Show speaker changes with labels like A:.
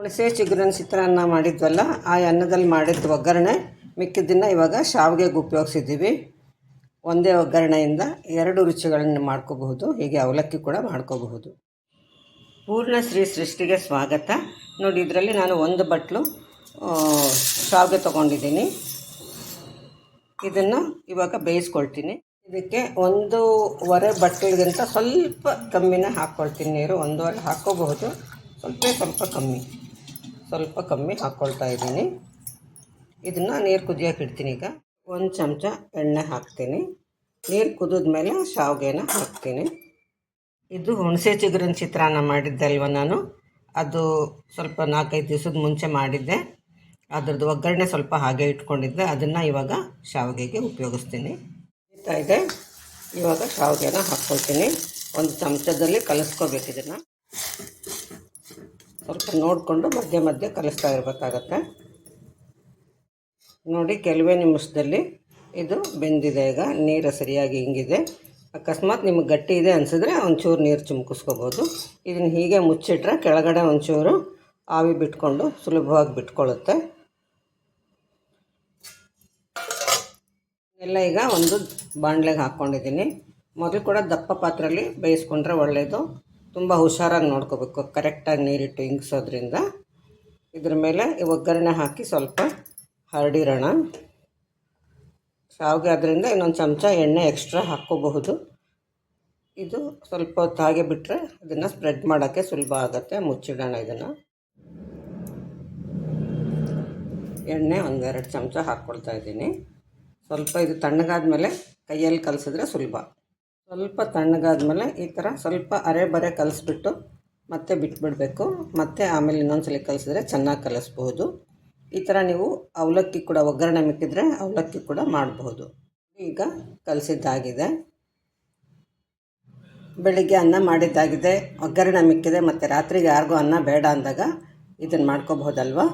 A: ಹುಣಸೆ ಚಿಗುರಿನ ಚಿತ್ರಾನ್ನ ಮಾಡಿದ್ವಲ್ಲ, ಆ ಅನ್ನದಲ್ಲಿ ಮಾಡಿದ ಒಗ್ಗರಣೆ ಮಿಕ್ಕಿದ್ದನ್ನು ಇವಾಗ ಶಾವಿಗೆಗೆ ಉಪಯೋಗಿಸಿದ್ದೀವಿ. ಒಂದೇ ಒಗ್ಗರಣೆಯಿಂದ ಎರಡು ರುಚಿಗಳನ್ನು ಮಾಡ್ಕೋಬಹುದು, ಹೀಗೆ ಅವಲಕ್ಕಿ ಕೂಡ ಮಾಡ್ಕೋಬಹುದು. ಪೂರ್ಣ ಶ್ರೀ ಸೃಷ್ಟಿಗೆ ಸ್ವಾಗತ. ನೋಡಿ, ಇದರಲ್ಲಿ ನಾನು ಒಂದು ಬಟ್ಲು ಶಾವಿಗೆ ತೊಗೊಂಡಿದ್ದೀನಿ. ಇದನ್ನು ಇವಾಗ ಬೇಯಿಸ್ಕೊಳ್ತೀನಿ. ಇದಕ್ಕೆ ಒಂದೂವರೆ ಬಟ್ಟಲಿಗಿಂತ ಸ್ವಲ್ಪ ಕಮ್ಮಿನೇ ಹಾಕ್ಕೊಳ್ತೀನಿ. ನೀರು ಒಂದೂವರೆ ಹಾಕ್ಕೋಬಹುದು. ಸ್ವಲ್ಪ ಸ್ವಲ್ಪ ಕಮ್ಮಿ. ಸ್ವಲ್ಪ ಕಮ್ಮಿ ಹಾಕ್ಕೊಳ್ತಾ ಇದ್ದೀನಿ. ಇದನ್ನು ನೀರು ಕುದಿಯೋಕೆ ಇಡ್ತೀನಿ ಈಗ. ಒಂದು ಚಮಚ ಎಣ್ಣೆ ಹಾಕ್ತೀನಿ. ನೀರು ಕುದಿದ ಮೇಲೆ ಶಾವಿಗೆನ ಹಾಕ್ತೀನಿ. ಇದು ಹುಣಸೆ ಚಿಗುರಿನ ಚಿತ್ರಾನ್ನ ಮಾಡಿದ್ದೆ ಅಲ್ವ ನಾನು. ಅದು ಸ್ವಲ್ಪ ನಾಲ್ಕೈದು ದಿವಸದ ಮುಂಚೆ ಮಾಡಿದ್ದೆ. ಅದ್ರದ್ದು ಒಗ್ಗರಣೆ ಸ್ವಲ್ಪ ಹಾಗೆ ಇಟ್ಕೊಂಡಿದ್ದೆ. ಅದನ್ನು ಇವಾಗ ಶಾವಿಗೆಗೆ ಉಪಯೋಗಿಸ್ತೀನಿ. ಇದೆ. ಇವಾಗ ಶಾವಿಗೆನ ಹಾಕ್ಕೊಳ್ತೀನಿ ಒಂದು ಚಮಚದಲ್ಲಿ ಕಲಿಸ್ಕೋಬೇಕು ಇದನ್ನು. ಸ್ವಲ್ಪ ನೋಡಿಕೊಂಡು ಮಧ್ಯೆ ಮಧ್ಯೆ ಕಲಿಸ್ತಾ ಇರಬೇಕಾಗತ್ತೆ. ನೋಡಿ, ಕೆಲವೇ ನಿಮಿಷದಲ್ಲಿ ಇದು ಬೆಂದಿದೆ. ಈಗ ನೀರು ಸರಿಯಾಗಿ ಹಿಂಗಿದೆ. ಅಕಸ್ಮಾತ್ ನಿಮಗೆ ಗಟ್ಟಿ ಇದೆ ಅನಿಸಿದ್ರೆ ಒಂಚೂರು ನೀರು ಚಿಮ್ಕಿಸ್ಕೋಬೋದು. ಇದನ್ನು ಹೀಗೆ ಮುಚ್ಚಿಟ್ರೆ ಕೆಳಗಡೆ ಒಂಚೂರು ಆವಿ ಬಿಟ್ಕೊಂಡು ಸುಲಭವಾಗಿ ಬಿಟ್ಕೊಳ್ಳುತ್ತೆ. ಎಲ್ಲ ಈಗ ಒಂದು ಬಾಣಲೆಗೆ ಹಾಕ್ಕೊಂಡಿದ್ದೀನಿ. ಮೊದಲು ಕೂಡ ದಪ್ಪ ಪಾತ್ರೆಯಲ್ಲಿ ಬೇಯಿಸ್ಕೊಂಡ್ರೆ ಒಳ್ಳೆಯದು ತುಂಬ ಹುಷಾರಾಗಿ ನೋಡ್ಕೋಬೇಕು. ಕರೆಕ್ಟಾಗಿ ನೀರಿಟ್ಟು ಇಂಗಿಸೋದ್ರಿಂದ. ಇದ್ರ ಮೇಲೆ ಒಗ್ಗರಣೆ ಹಾಕಿ ಸ್ವಲ್ಪ ಹರಡಿರೋಣ. ಶಾವಿಗೆ ಅದರಿಂದ ಇನ್ನೊಂದು ಚಮಚ ಎಣ್ಣೆ ಎಕ್ಸ್ಟ್ರಾ ಹಾಕ್ಕೋಬಹುದು. ಇದು ಸ್ವಲ್ಪ ಹೊತ್ತು ಹಾಗೆ ಬಿಟ್ಟರೆ ಅದನ್ನು ಸ್ಪ್ರೆಡ್ ಮಾಡೋಕ್ಕೆ ಸುಲಭ ಆಗುತ್ತೆ, ಮುಚ್ಚಿಡೋಣ ಇದನ್ನು. ಎಣ್ಣೆ ಒಂದೆರಡು ಚಮಚ ಹಾಕ್ಕೊಳ್ತಾ ಇದ್ದೀನಿ. ಸ್ವಲ್ಪ ಇದು ತಣ್ಣಗಾದ ಮೇಲೆ ಕೈಯಲ್ಲಿ ಕಲಸಿದ್ರೆ ಸುಲಭ. ಸ್ವಲ್ಪ ತಣ್ಣಗಾದ್ಮೇಲೆ ಈ ಥರ ಸ್ವಲ್ಪ ಅರೆ ಬರೆ ಕಲಿಸ್ಬಿಟ್ಟು ಮತ್ತೆ ಬಿಟ್ಬಿಡಬೇಕು. ಮತ್ತೆ ಆಮೇಲೆ ಇನ್ನೊಂದ್ಸಲ ಕಲಿಸಿದ್ರೆ ಚೆನ್ನಾಗಿ ಕಲಿಸ್ಬಹುದು. ಈ ಥರ ನೀವು ಅವಲಕ್ಕಿ ಕೂಡ ಒಗ್ಗರಣೆ ಮಿಕ್ಕಿದ್ರೆ ಅವಲಕ್ಕಿ ಕೂಡ ಮಾಡಬಹುದು. ಈಗ ಕಲಸಿದ್ದಾಗಿದೆ. ಬೆಳಿಗ್ಗೆ ಅನ್ನ ಮಾಡಿದ್ದಾಗಿದೆ. ಒಗ್ಗರಣೆ ಮಿಕ್ಕಿದೆ. ಮತ್ತು ರಾತ್ರಿಗೆ ಯಾರಿಗೂ ಅನ್ನ ಬೇಡ ಅಂದಾಗ ಇದನ್ನು ಮಾಡ್ಕೋಬಹುದಲ್ವಾ?